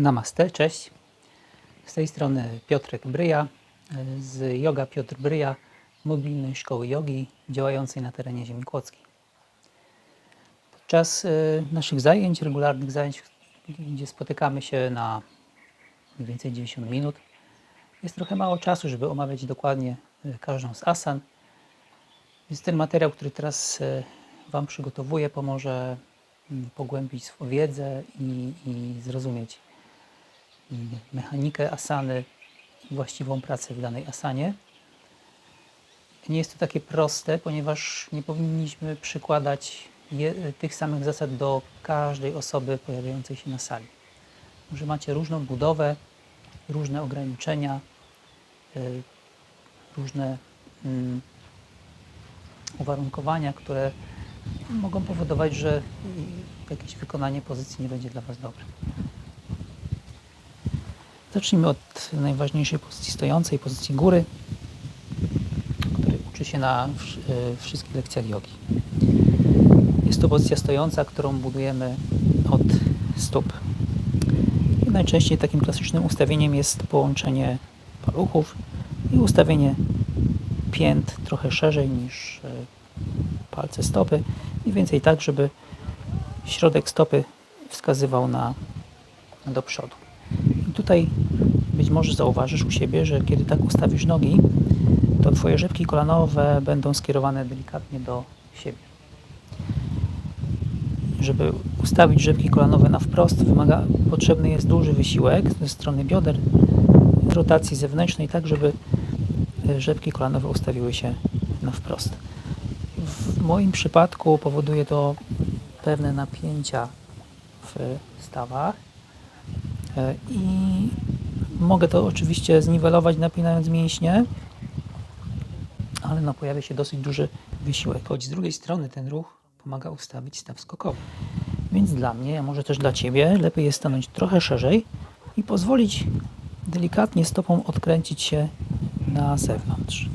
Namaste, cześć. Z tej strony Piotrek Bryja e, z Yoga Piotr Bryja, mobilnej szkoły jogi działającej na terenie ziemi kłodzkiej. Podczas e, naszych zajęć, regularnych zajęć, gdzie spotykamy się na mniej więcej 90 minut, jest trochę mało czasu, żeby omawiać dokładnie e, każdą z asan. Więc ten materiał, który teraz Wam przygotowuję, pomoże mm, pogłębić swoją wiedzę i, i zrozumieć mechanikę asany właściwą pracę w danej asanie. Nie jest to takie proste, ponieważ nie powinniśmy przykładać je, tych samych zasad do każdej osoby pojawiającej się na sali. Może macie różną budowę, różne ograniczenia, y, różne mm, uwarunkowania, które mogą powodować, że y, jakieś wykonanie pozycji nie będzie dla Was dobre. Zacznijmy od najważniejszej pozycji stojącej, pozycji góry, której uczy się na y, wszystkich lekcjach jogi. Jest to pozycja stojąca, którą budujemy od stóp. I najczęściej takim klasycznym ustawieniem jest połączenie paluchów i ustawienie pięt trochę szerzej niż y, palce stopy. Mniej więcej tak, żeby środek stopy wskazywał na, do przodu. I tutaj być może zauważysz u siebie, że kiedy tak ustawisz nogi, to Twoje rzepki kolanowe będą skierowane delikatnie do siebie. Żeby ustawić rzepki kolanowe na wprost, wymaga, potrzebny jest duży wysiłek ze strony bioder, rotacji zewnętrznej, tak żeby e, rzepki kolanowe ustawiły się na wprost. W moim przypadku powoduje to pewne napięcia w stawach E, i mogę to oczywiście zniwelować napinając mięśnie, ale no, pojawia się dosyć duży wysiłek. Choć z drugiej strony ten ruch pomaga ustawić staw skokowy. Więc dla mnie, a może też dla Ciebie, lepiej jest stanąć trochę szerzej i pozwolić delikatnie stopą odkręcić się na zewnątrz.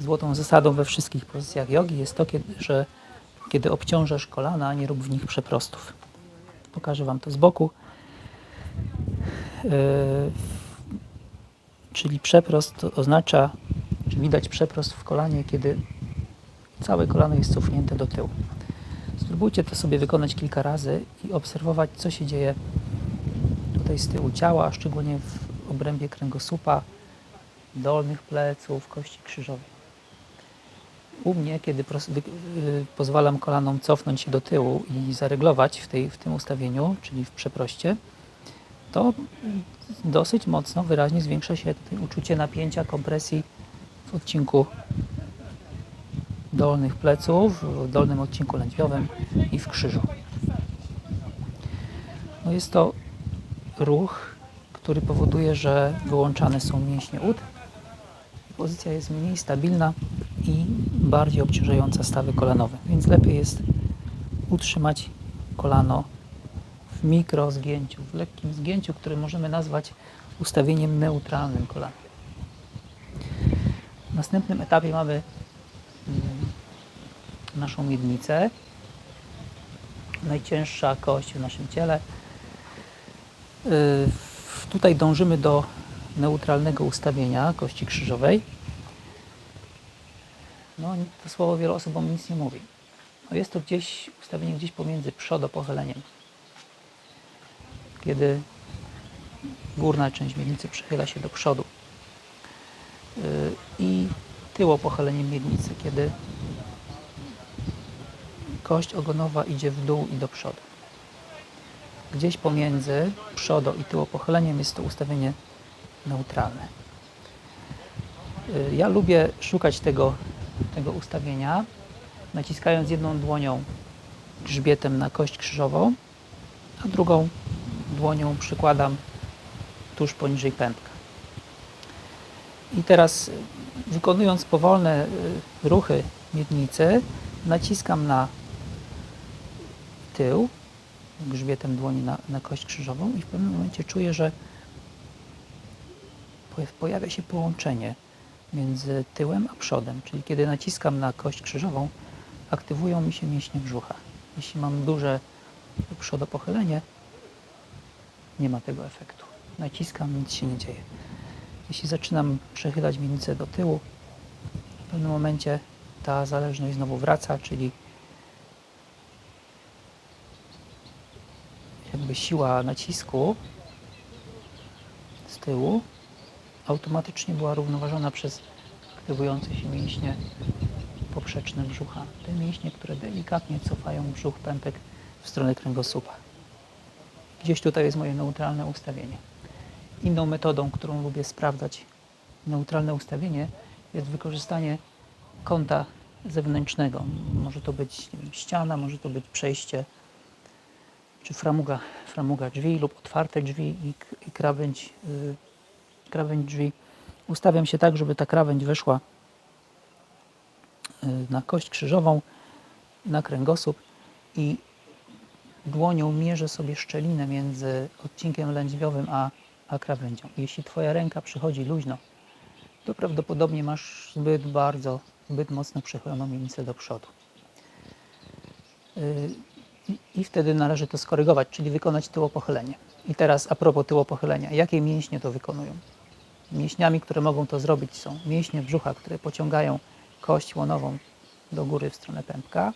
Złotą zasadą we wszystkich pozycjach jogi jest to, kiedy, że kiedy obciążasz kolana, nie rób w nich przeprostów. Pokażę Wam to z boku. Yy, czyli przeprost oznacza, że widać przeprost w kolanie, kiedy całe kolano jest cofnięte do tyłu. Spróbujcie to sobie wykonać kilka razy i obserwować, co się dzieje tutaj z tyłu ciała, a szczególnie w obrębie kręgosłupa, dolnych pleców, kości krzyżowej. U mnie, kiedy yy, pozwalam kolanom cofnąć się do tyłu i zareglować w, tej, w tym ustawieniu, czyli w przeproście, to dosyć mocno, wyraźnie zwiększa się tutaj uczucie napięcia, kompresji w odcinku dolnych pleców, w dolnym odcinku lędźwiowym i w krzyżu. No jest to ruch, który powoduje, że wyłączane są mięśnie ud. Pozycja jest mniej stabilna i bardziej obciążająca stawy kolanowe, więc lepiej jest utrzymać kolano w mikro zgięciu, w lekkim zgięciu, które możemy nazwać ustawieniem neutralnym kolana. W następnym etapie mamy mm, naszą miednicę, najcięższa kość w naszym ciele. Yy, Tutaj dążymy do neutralnego ustawienia kości krzyżowej. No, to słowo wielu osobom nic nie mówi. No jest to gdzieś ustawienie gdzieś pomiędzy przodopochyleniem kiedy górna część miednicy przechyla się do przodu Yy, i tyłopochyleniem miednicy, kiedy kość ogonowa idzie w dół i do przodu. Gdzieś pomiędzy przodo i tyłopochyleniem jest to ustawienie neutralne. Yy, Ja lubię szukać tego, tego ustawienia, naciskając jedną dłonią grzbietem na kość krzyżową, a drugą dłonią przykładam tuż poniżej pępka. I teraz wykonując powolne y, ruchy miednicy, naciskam na tył grzbietem dłoni na, na kość krzyżową i w pewnym momencie czuję, że po- pojawia się połączenie między tyłem a przodem. Czyli kiedy naciskam na kość krzyżową, aktywują mi się mięśnie brzucha. Jeśli mam duże przodopochylenie, nie ma tego efektu. Naciskam, nic się nie dzieje. Jeśli zaczynam przechylać miednicę do tyłu, w pewnym momencie ta zależność znowu wraca, czyli jakby siła nacisku z tyłu automatycznie była równoważona przez aktywujące się mięśnie poprzeczne brzucha. Te mięśnie, które delikatnie cofają brzuch pępek w stronę kręgosłupa. Gdzieś tutaj jest moje neutralne ustawienie. Inną metodą, którą lubię sprawdzać neutralne ustawienie, jest wykorzystanie kąta zewnętrznego. Może to być wiem, ściana, może to być przejście, czy framuga, framuga drzwi lub otwarte drzwi i, i krawędź, yy, krawędź drzwi. Ustawiam się tak, żeby ta krawędź weszła yy, na kość krzyżową, na kręgosłup i dłonią mierzę sobie szczelinę między odcinkiem lędźwiowym a, a krawędzią. Jeśli Twoja ręka przychodzi luźno, to prawdopodobnie masz zbyt bardzo, zbyt mocno przechyloną miednicę do przodu. I- I wtedy należy to skorygować, czyli wykonać tyłopochylenie. I teraz a propos tyłopochylenia, jakie mięśnie to wykonują? Mięśniami, które mogą to zrobić są mięśnie brzucha, które pociągają kość łonową do góry w stronę pępka,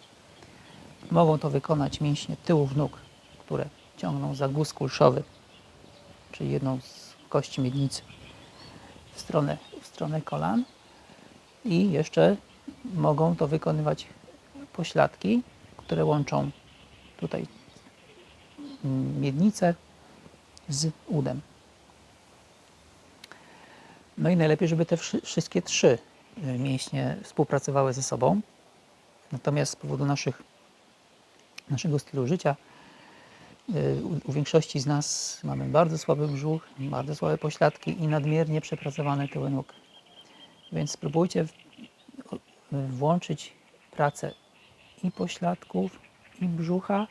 Mogą to wykonać mięśnie tyłów nóg, które ciągną za guz kulszowy, czyli jedną z kości miednicy w stronę, w stronę kolan. I jeszcze mogą to wykonywać pośladki, które łączą tutaj mm, miednicę z udem. No i najlepiej, żeby te wszy- wszystkie trzy y, mięśnie współpracowały ze sobą. Natomiast z powodu naszych naszego stylu życia. y, U, większości z nas mamy bardzo słaby brzuch, bardzo słabe pośladki i nadmiernie przepracowane tyły nóg. Więc spróbujcie y, włączyć pracę i pośladków, i brzucha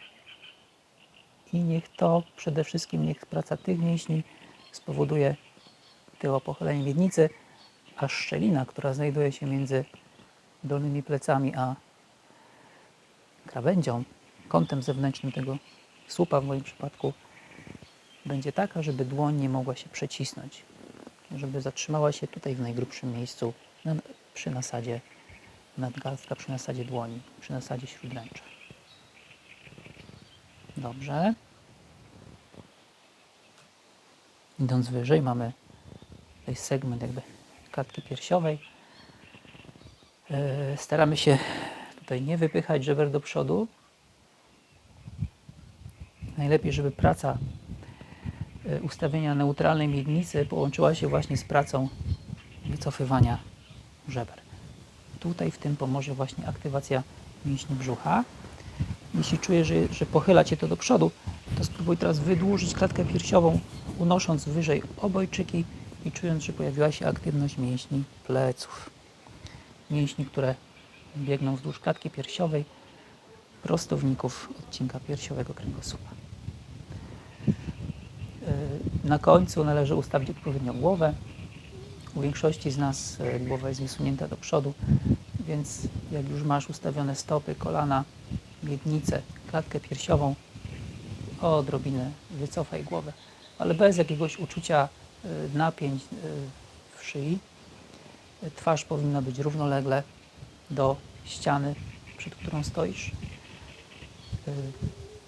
i niech to przede wszystkim, niech praca tych mięśni spowoduje tyłopochylenie miednicy, a szczelina, która znajduje się między dolnymi plecami a krawędzią, kątem zewnętrznym tego słupa w moim przypadku będzie taka, żeby dłoń nie mogła się przecisnąć, żeby zatrzymała się tutaj w najgrubszym miejscu na, przy nasadzie nadgarstka, przy nasadzie dłoni, przy nasadzie śródręcza. Dobrze. Idąc wyżej mamy tutaj segment jakby klatki piersiowej. Yy, Staramy się tutaj nie wypychać żeber do przodu. Najlepiej, żeby praca y, ustawienia neutralnej miednicy połączyła się właśnie z pracą wycofywania żeber. Tutaj w tym pomoże właśnie aktywacja mięśni brzucha. Jeśli czujesz, że, że pochyla Cię to do przodu, to spróbuj teraz wydłużyć klatkę piersiową, unosząc wyżej obojczyki i czując, że pojawiła się aktywność mięśni pleców. Mięśni, które biegną wzdłuż klatki piersiowej, prostowników odcinka piersiowego kręgosłupa. Na końcu należy ustawić odpowiednio głowę. U większości z nas e, głowa jest wysunięta do przodu, więc jak już masz ustawione stopy, kolana, miednicę, klatkę piersiową, odrobinę wycofaj głowę, ale bez jakiegoś uczucia e, napięć e, w szyi. Twarz powinna być równolegle do ściany, przed którą stoisz.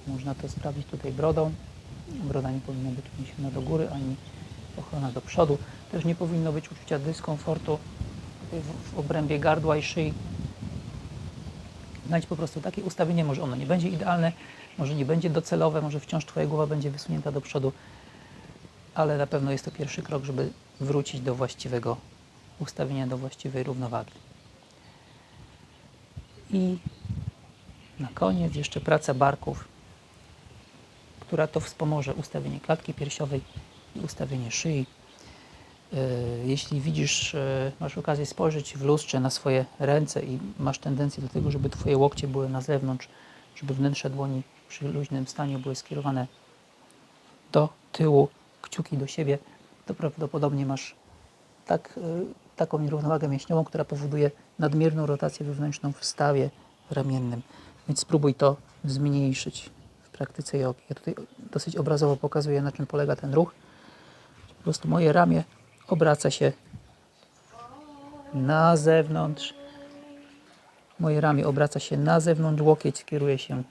Można to sprawdzić tutaj brodą. Broda nie powinna być uniesiona do góry ani pochylona do przodu. Też nie powinno być uczucia dyskomfortu w obrębie gardła i szyi. Znajdź po prostu takie ustawienie, może ono nie będzie idealne, może nie będzie docelowe, może wciąż Twoja głowa będzie wysunięta do przodu, ale na pewno jest to pierwszy krok, żeby wrócić do właściwego ustawienia, do właściwej równowagi. I na koniec jeszcze praca barków, która to wspomoże ustawienie klatki piersiowej i ustawienie szyi. Yy, Jeśli widzisz, yy, masz okazję spojrzeć w lustrze na swoje ręce i masz tendencję do tego, żeby Twoje łokcie były na zewnątrz, żeby wnętrze dłoni przy luźnym stanie były skierowane do tyłu, kciuki do siebie, to prawdopodobnie masz tak, y, taką nierównowagę mięśniową, która powoduje nadmierną rotację wewnętrzną w stawie ramiennym. Więc spróbuj to zmniejszyć praktyce jogi. Ja tutaj dosyć obrazowo pokazuję, na czym polega ten ruch. Po prostu moje ramię obraca się na zewnątrz. Moje ramię obraca się na zewnątrz, łokieć kieruje się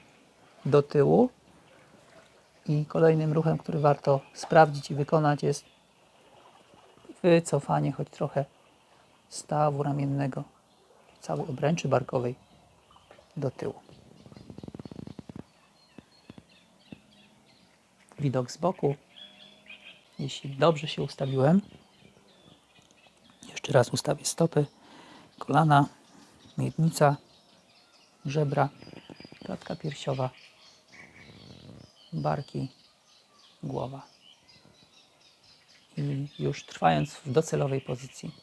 do tyłu. I kolejnym ruchem, który warto sprawdzić i wykonać jest wycofanie choć trochę stawu ramiennego, całej obręczy barkowej do tyłu. Widok z boku. Jeśli dobrze się ustawiłem, jeszcze raz ustawię stopy, kolana, miednica, żebra, klatka piersiowa, barki, głowa. I już trwając w docelowej pozycji,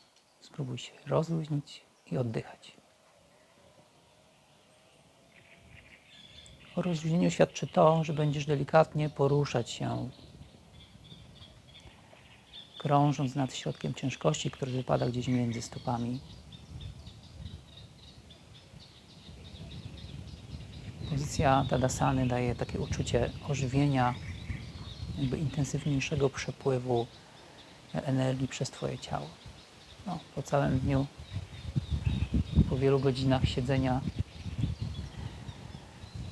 spróbuj się rozluźnić i oddychać. O rozluźnieniu świadczy to, że będziesz delikatnie poruszać się, krążąc nad środkiem ciężkości, który wypada gdzieś między stopami. Pozycja Tadasany daje takie uczucie ożywienia, jakby intensywniejszego przepływu energii przez Twoje ciało. No, po całym dniu, po wielu godzinach siedzenia,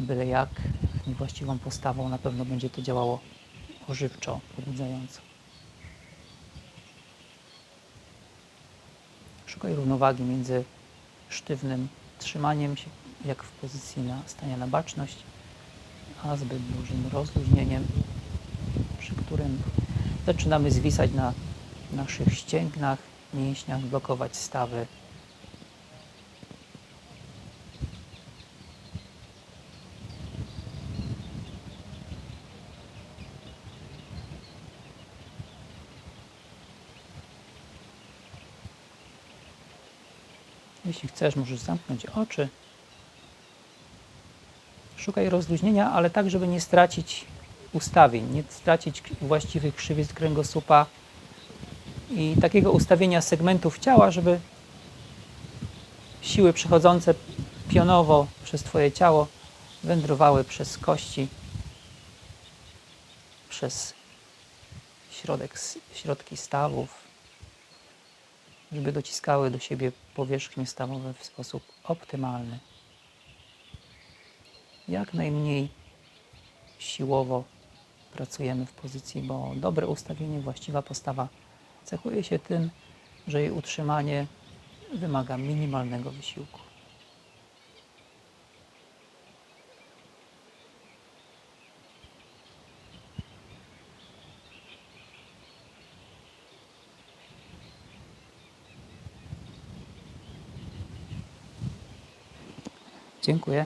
byle jak, niewłaściwą postawą, na pewno będzie to działało ożywczo, pobudzająco. Szukaj równowagi między sztywnym trzymaniem się, jak w pozycji na stania na baczność, a zbyt dużym rozluźnieniem, przy którym zaczynamy zwisać na naszych ścięgnach, mięśniach, blokować stawy. Jeśli chcesz, możesz zamknąć oczy. Szukaj rozluźnienia, ale tak, żeby nie stracić ustawień, nie stracić właściwych krzywiec kręgosłupa i takiego ustawienia segmentów ciała, żeby siły przechodzące pionowo przez Twoje ciało wędrowały przez kości, przez środek, środki stawów, żeby dociskały do siebie powierzchnie stawowe w sposób optymalny. Jak najmniej siłowo pracujemy w pozycji, bo dobre ustawienie, właściwa postawa cechuje się tym, że jej utrzymanie wymaga minimalnego wysiłku. Dziękuję.